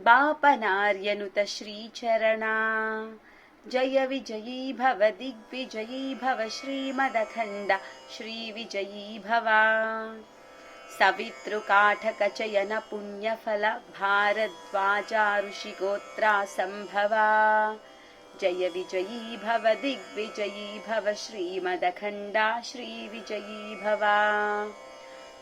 बापनार्यनुत श्रीचरणा। जय विजयी भव दिग्विजयी भव श्रीमदखण्ड। श्रीविजयी भव। सवितृकाठकचयन भारद्वाजा ऋषिगोत्रा सम्भवा जय विजयी भव दिग्विजयी भव श्रीमदखण्डा। श्रीविजयी भव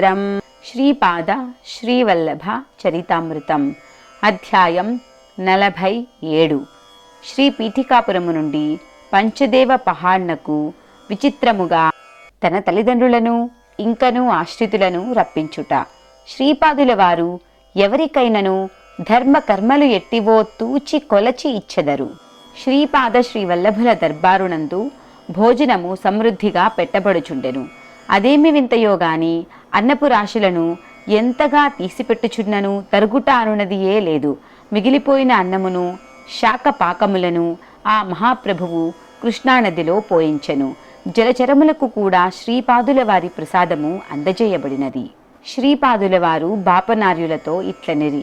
స్తోత్రం శ్రీపాద శ్రీవల్లభ చరితామృతం అధ్యాయం నలభై ఏడు. శ్రీ పీఠికాపురము నుండి పంచదేవ పహాడ్నకు విచిత్రముగా తన తల్లిదండ్రులను ఇంకనూ ఆశ్రితులను రప్పించుట. శ్రీపాదుల వారు ఎవరికైనను ధర్మ కర్మలు ఎట్టివో తూచి కొలచి ఇచ్చెదరు. శ్రీపాద శ్రీవల్లభుల దర్బారునందు భోజనము సమృద్ధిగా పెట్టబడుచుండెను. అదేమి వింతయో గాని అన్నపు రాశులను ఎంతగా తీసిపెట్టుచున్నను తరుగుట అనునదియే లేదు. మిగిలిపోయిన అన్నమును శాక పాకములను ఆ మహాప్రభువు కృష్ణానదిలో పోయించెను. జలచరములకు కూడా శ్రీపాదుల వారి ప్రసాదము అందజేయబడినది. శ్రీపాదుల వారు బాపనార్యులతో ఇట్లనిరి.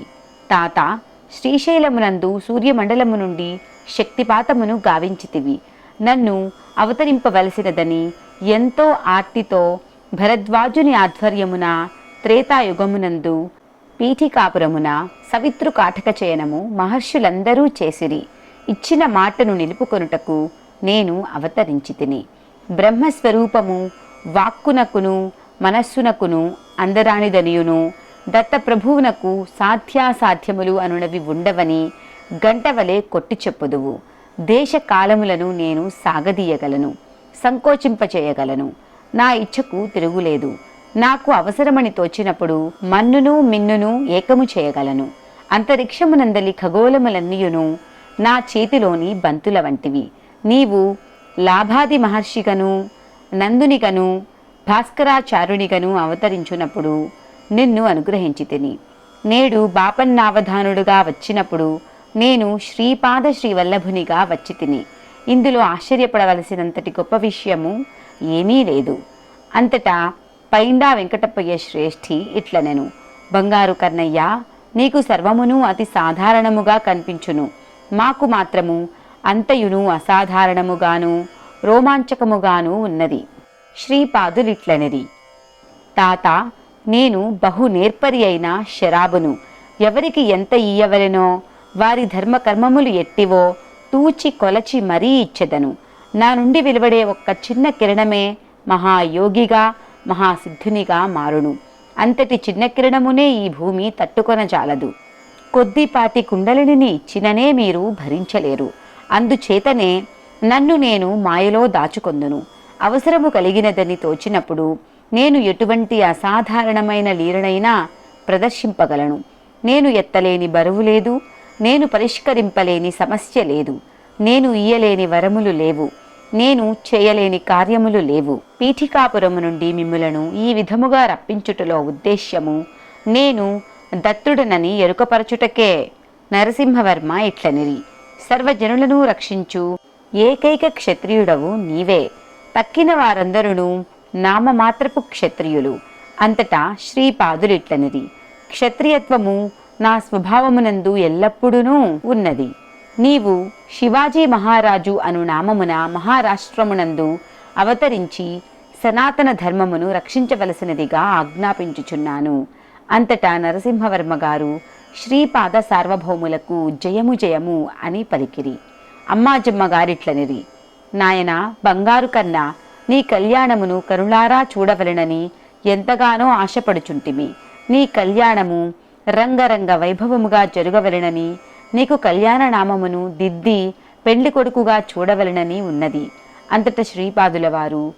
తాత శ్రీశైలమునందు సూర్యమండలము నుండి శక్తిపాతమును గావించితివి. నన్ను అవతరింపవలసినదని ఎంతో ఆర్తితో భరద్వాజుని ఆధ్వర్యమున త్రేతాయుగమునందు పీఠికాపురమున సవితృ చయనము మహర్షులందరూ చేసిరి. ఇచ్చిన మాటను నిలుపుకొనుటకు నేను అవతరించి తిని బ్రహ్మస్వరూపము వాక్కునకును మనస్సునకును అందరానిదనియును దత్తప్రభువునకు సాధ్యాసాధ్యములు అనునవి ఉండవని గంటవలే కొట్టి చెప్పుదువు దేశ కాలములను నేను సాగదీయగలను సంకోచింపచేయగలను. నా ఇచ్ఛకు తిరుగులేదు. నాకు అవసరమని తోచినప్పుడు మన్నును మిన్నును ఏకము చేయగలను. అంతరిక్షమునందలి ఖగోళములన్నీయును నా చేతిలోని బంతుల వంటివి. నీవు లాభాది మహర్షిగను నందునిగను భాస్కరాచారునిగను అవతరించునప్పుడు నిన్ను అనుగ్రహించి తిని నేడు బాపన్నావధానుడుగా వచ్చినప్పుడు నేను శ్రీపాద శ్రీవల్లభునిగా వచ్చి తిని ఇందులో ఆశ్చర్యపడవలసినంతటి గొప్ప విషయము ఏమీ లేదు. అంతటా పైండా వెంకటప్పయ్య శ్రేష్ఠి ఇట్లనెను. బంగారు కన్నయ్య నీకు సర్వమును అతి సాధారణముగా కనిపించును. మాకు మాత్రము అంతయును అసాధారణముగాను రోమాంచకముగాను ఉన్నది. శ్రీపాదులిట్లనిది. తాత నేను బహు నేర్పరి అయిన శరాబును. ఎవరికి ఎంత ఇయ్యవలెనో వారి ధర్మకర్మములు ఎట్టివో తూచి కొలచి మరీ ఇచ్చెదను. నా నుండి వెలువడే ఒక్క చిన్న కిరణమే మహాయోగిగా మహాసిద్ధునిగా మారును. అంతటి చిన్న కిరణమునే ఈ భూమి తట్టుకొనజాలదు. కొద్దిపాటి కుండలిని ఇచ్చిననే మీరు భరించలేరు. అందుచేతనే నన్ను నేను మాయలో దాచుకొందును. అవసరము కలిగినదని తోచినప్పుడు నేను ఎటువంటి అసాధారణమైన లీలనైనా ప్రదర్శింపగలను. నేను ఎత్తలేని బరువు లేదు నేను పరిష్కరింపలేని సమస్య లేదు. నేను ఇయ్యలేని వరములు లేవు. నేను చేయలేని కార్యములు లేవు. పీఠికాపురము నుండి మిమ్ములను ఈ విధముగా రప్పించుటలో ఉద్దేశ్యము నేను దత్తుడనని ఎరుకపరచుటకే. నరసింహవర్మ ఇట్లనిరి సర్వజనులను రక్షించు. ఏకైక క్షత్రియుడవు నీవే. తక్కిన వారందరూ నామమాత్రపు క్షత్రియులు. అంతటా శ్రీపాదులిట్లనిది క్షత్రియత్వము నా స్వభావమునందు ఎల్లప్పుడూ ఉన్నది. నీవు శివాజీ మహారాజు అను నామమున మహారాష్ట్రమునందు అవతరించి సనాతన ధర్మమును రక్షించవలసినదిగా ఆజ్ఞాపించుచున్నాను. అంతటా నరసింహవర్మ గారు శ్రీపాద సార్వభౌములకు జయము జయము అని పలికిరి. అమ్మాజమ్మ గారిట్లనిరి. నాయన బంగారు కన్నా నీ కళ్యాణమును కరుణారా చూడవలెనని ఎంతగానో ఆశపడుచుంటిమి. నీ కళ్యాణము రంగరంగ వైభవముగా జరుగవలెనని నీకు కళ్యాణ నామమును దిద్ది పెండ్లి కొడుకుగా చూడవలనని ఉన్నది. అంతట శ్రీపాదుల వారు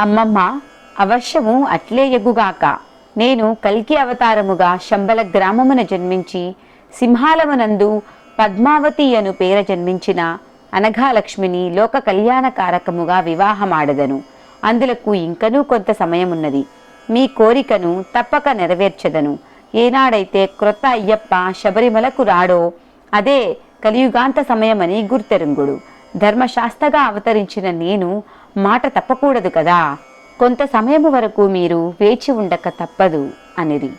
అమ్మమ్మ అవశ్యము అట్లే ఎగుగాక. నేను కల్కి అవతారముగా శంబల గ్రామమున జన్మించి సింహాలమునందు పద్మావతి అను పేర జన్మించిన అనఘాలక్ష్మిని లోక కళ్యాణకారకముగా వివాహమాడదను. అందులకు ఇంకనూ కొంత సమయమున్నది. మీ కోరికను తప్పక నెరవేర్చదను. ఏనాడైతే క్రొత్త అయ్యప్ప శబరిమలకు రాడో అదే కలియుగాంత సమయమని గుర్తెరుంగుడు. ధర్మశాస్త్రగా అవతరించిన నేను మాట తప్పకూడదు కదా. కొంత సమయము వరకు మీరు వేచి ఉండక తప్పదు అనిది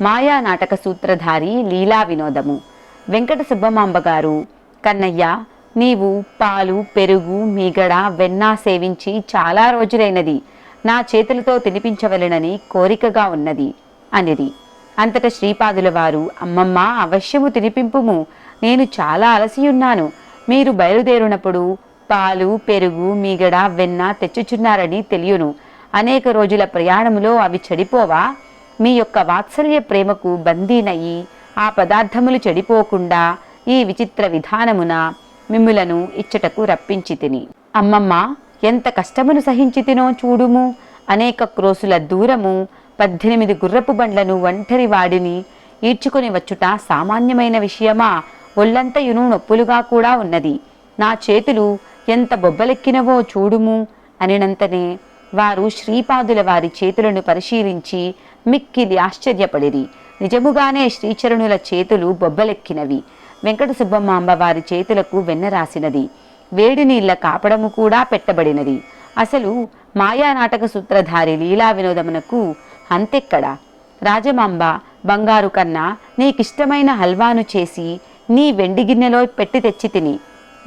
మాయా నాటక సూత్రధారి లీలా వినోదము. వెంకట సుబ్బమాంబ గారు కన్నయ్య నీవు పాలు పెరుగు మీగడ వెన్న సేవించి చాలా రోజులైనది. నా చేతులతో తినిపించవలెనని కోరికగా ఉన్నది అనిది అంతట శ్రీపాదుల వారు అమ్మమ్మ అవశ్యము తినిపింపుము. నేను చాలా అలసియున్నాను మీరు బయలుదేరినప్పుడు పాలు పెరుగు మీగడ వెన్న తెచ్చుచున్నారని తెలియను. అనేక రోజుల ప్రయాణములో అవి చెడిపోవా? మీ యొక్క వాత్సల్య ప్రేమకు బందీనయ్యి ఆ పదార్థములు చెడిపోకుండా ఈ విచిత్ర విధానమున మిమ్ములను ఇచ్చటకు రప్పించి తిని అమ్మమ్మ ఎంత కష్టమును సహించితినో చూడుము. అనేక క్రోసుల దూరము పద్దెనిమిది గుర్రపు బండ్లను ఒంటరి వాడిని ఈడ్చుకొని వచ్చుట సామాన్యమైన విషయమా? ఒళ్ళంతయును నొప్పులుగా కూడా ఉన్నది. నా చేతులు ఎంత బొబ్బలెక్కినవో చూడుము అనినంతనే వారు శ్రీపాదుల వారి చేతులను పరిశీలించి మిక్కిలి ఆశ్చర్యపడిరి. నిజముగానే శ్రీచరణుల చేతులు బొబ్బలెక్కినవి. వెంకట సుబ్బమ్మాంబ వారి చేతులకు వెన్న రాసినది. వేడి నీళ్ళ కాపడము కూడా పెట్టబడినది. అసలు మాయా నాటక సూత్రధారి లీలా వినోదమునకు అంతెక్కడా? రాజమాంబ బంగారు కన్నా నీకిష్టమైన హల్వాను చేసి నీ వెండి గిన్నెలో పెట్టి తెచ్చి తిని.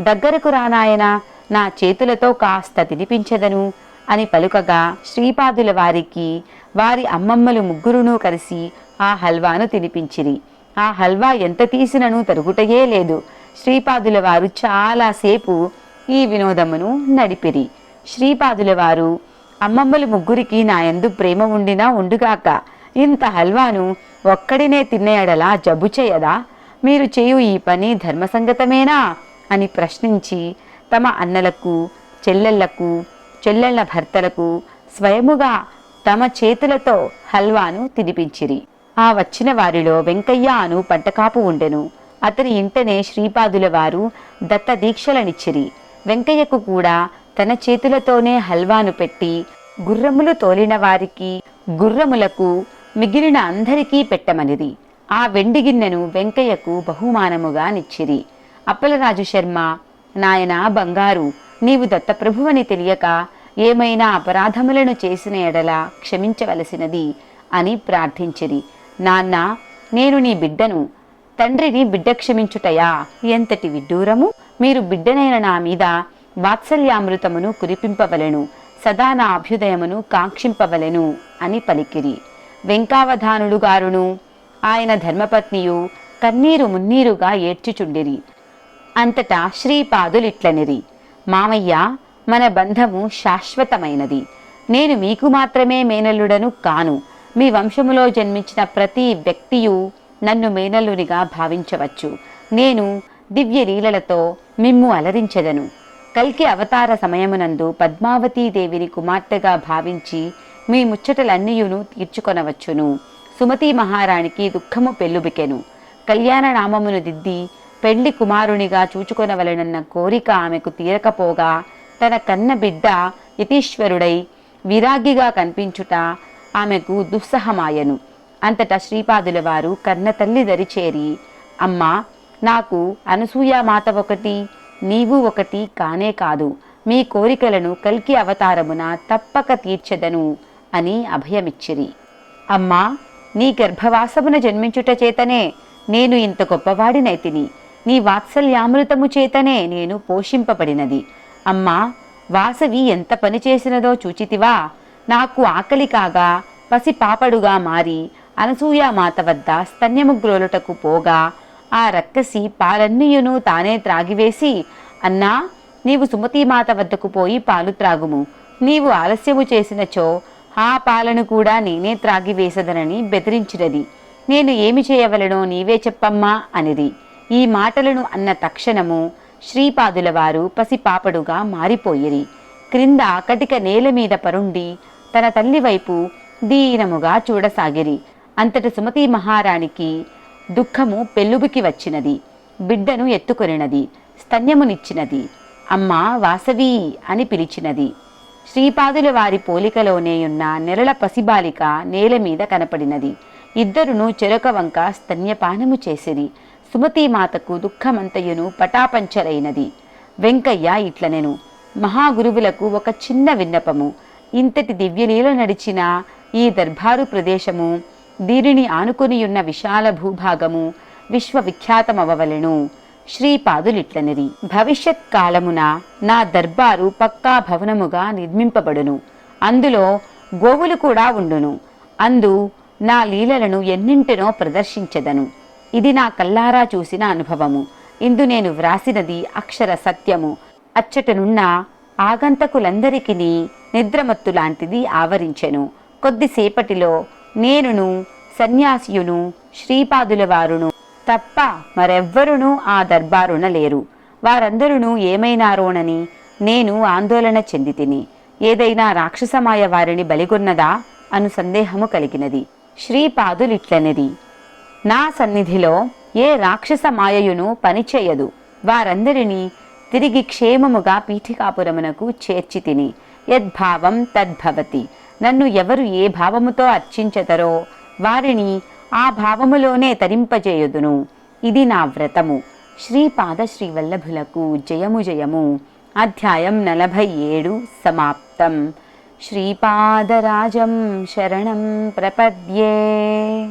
దగ్గరకు రానాయనా నా చేతులతో కాస్త తినిపించదను అని పలుకగా శ్రీపాదుల వారికి వారి అమ్మమ్మలు ముగ్గురును కలిసి ఆ హల్వాను తినిపించిరి. ఆ హల్వా ఎంత తీసినను తరుగుటయే లేదు. శ్రీపాదుల వారు చాలాసేపు ఈ వినోదమును నడిపిరి. శ్రీపాదుల వారు అమ్మమ్మలు ముగ్గురికి నా యందు ప్రేమ ఉండినా ఉండుగాక ఇంత హల్వాను ఒక్కడినే తినేయడలా జబ్బు చేయదా? మీరు చేయు ఈ పని ధర్మసంగతమేనా? అని ప్రశ్నించి తమ అన్నలకు చెల్లెళ్ళకు చెల్లెళ్ళ భర్తలకు స్వయముగా తమ చేతులతో హల్వాను తినిపించిరి. ఆ వచ్చిన వారిలో వెంకయ్య అను పంటకాపు ఉండెను. అతని ఇంటనే శ్రీపాదుల వారు దత్త దీక్షలనిచ్చిరి. వెంకయ్యకు కూడా తన చేతులతోనే హల్వాను పెట్టి గుర్రములు తోలిన వారికి గుర్రములకు మిగిలిన అందరికీ పెట్టమనిది ఆ వెండి గిన్నెను వెంకయ్యకు బహుమానముగా నిచ్చిరి. అప్పలరాజు శర్మ నాయన బంగారు నీవు దత్తప్రభువని తెలియక ఏమైనా అపరాధములను చేసిన ఎడల క్షమించవలసినది అని ప్రార్థించిరి. నాన్న నేను నీ బిడ్డను తండ్రిని బిడ్డ క్షమించుటయా? ఎంతటి విడ్డూరము! మీరు బిడ్డనైన నా మీద వాత్సల్యామృతమును కురిపింపవలెను సదా నా అభ్యుదయమును కాంక్షింపవలెను అని పలికిరి. వెంకావధానుడు గారును ఆయన ధర్మపత్నియు కన్నీరు మున్నీరుగా ఏడ్చుచుండిరి. అంతటా శ్రీపాదులిట్లనిరి. మామయ్య మన బంధము శాశ్వతమైనది. నేను మీకు మాత్రమే మేనల్లుడను కాను. మీ వంశములో జన్మించిన ప్రతి వ్యక్తియు నన్ను మేనల్లునిగా భావించవచ్చు. నేను దివ్య లీలలతో మిమ్ము అలరించెదను. కల్కి అవతార సమయమునందు పద్మావతీదేవిని కుమార్తెగా భావించి మీ ముచ్చటలన్నీయును తీర్చుకొనవచ్చును. సుమతి మహారాణికి దుఃఖము పెళ్ళుబికెను కళ్యాణ నామమును దిద్ది పెళ్ళి కుమారునిగా చూచుకొనవలెనన్న కోరిక ఆమెకు తీరకపోగా తన కన్న బిడ్డ యతీశ్వరుడై విరాగిగా కనిపించుట ఆమెకు దుస్సహమాయను. అంతటా శ్రీపాదుల వారు కన్న తల్లి దరిచేరి అమ్మా నాకు అనసూయామాత ఒకటి నీవు ఒకటి కానే కాదు. మీ కోరికలను కల్కి అవతారమున తప్పక తీర్చెదను అని అభయమిచ్చిరి. అమ్మా నీ గర్భవాసమున జన్మించుట చేతనే నేను ఇంత గొప్పవాడినైతిని నీ వాత్సల్యామృతము చేతనే నేను పోషింపబడినది. అమ్మా వాసవి ఎంత పని చేసినదో చూచితివా. నాకు ఆకలి కాగా పసి పాపడుగా మారి అనసూయామాత వద్ద స్తన్యముగ్రోలుటకు పోగా ఆ రక్కసి పాలన్నీయును తానే త్రాగివేసి అన్నా నీవు సుమతీమాత వద్దకు పోయి పాలు త్రాగుము. నీవు ఆలస్యము చేసినచో ఆ పాలను కూడా నేనే త్రాగివేసదనని బెదిరించినది. నేను ఏమి చేయవలనో నీవే చెప్పమ్మా అనిది. ఈ మాటలను అన్న తక్షణము శ్రీపాదుల వారు పసిపాపడుగా మారిపోయిరి. క్రింద కటిక నేల మీద పరుండి తన తల్లి వైపు దీనముగా చూడసాగిరి. అంతటి సుమతి మహారాణికి దుఃఖము పెళ్ళుబికి వచ్చినది. బిడ్డను ఎత్తుకొనినది. స్తన్యమునిచ్చినది. అమ్మా వాసవి అని పిలిచినది. శ్రీపాదుల వారి పోలికలోనేయున్న నెరల పసిబాలిక నేల మీద కనపడినది. ఇద్దరును చెరొక వంక స్తన్యపానము చేసిరి. సుమతీమాతకు దుఃఖమంతయును పటాపంచలైనది వెంకయ్య ఇట్లనెను. మహాగురువులకు ఒక చిన్న విన్నపము. ఇంతటి దివ్యలీల నడిచిన ఈ దర్బారు ప్రదేశము దీనిని ఆనుకొనియున్న విశాల భూభాగము విశ్వవిఖ్యాతమవ్వవలెను శ్రీపాదులిట్లనిది. భవిష్యత్ కాలమున నా దర్బారు పక్కా భవనముగా నిర్మింపబడును. అందులో గోవులు కూడా ఉండును. అందు నా లీలలను ఎన్నింటినో ప్రదర్శించెదను. ఇది నా కల్లారా చూసిన అనుభవము. ఇందు నేను వ్రాసినది అక్షర సత్యము. అచ్చటనున్న ఆగంతకులందరికీ నిద్రమత్తు లాంటిది ఆవరించెను. కొద్దిసేపటిలో నేనును సన్యాసియును శ్రీపాదుల వారును తప్ప మరెవ్వరునూ ఆ దర్బారున లేరు. వారందరూ ఏమైనారోనని నేను ఆందోళన చెంది తిని ఏదైనా రాక్షసమాయ వారిని బలిగొన్నదా? అను సందేహము కలిగినది. శ్రీపాదులిట్లనిది. నా సన్నిధిలో ఏ రాక్షస మాయయును పనిచేయదు వారందరినీ తిరిగి క్షేమముగా పీఠికాపురమునకు చేర్చి తిని యద్భావం తద్భవతి. నన్ను ఎవరు ఏ భావముతో అర్చించెదరో వారిని ఆ భావములోనే తరింపజేయుదును. ఇది నా వ్రతము. శ్రీపాద శ్రీవల్లభులకు జయము జయము. అధ్యాయం నలభై ఏడు సమాప్తం. శ్రీపాదరాజం శరణం ప్రపద్యే.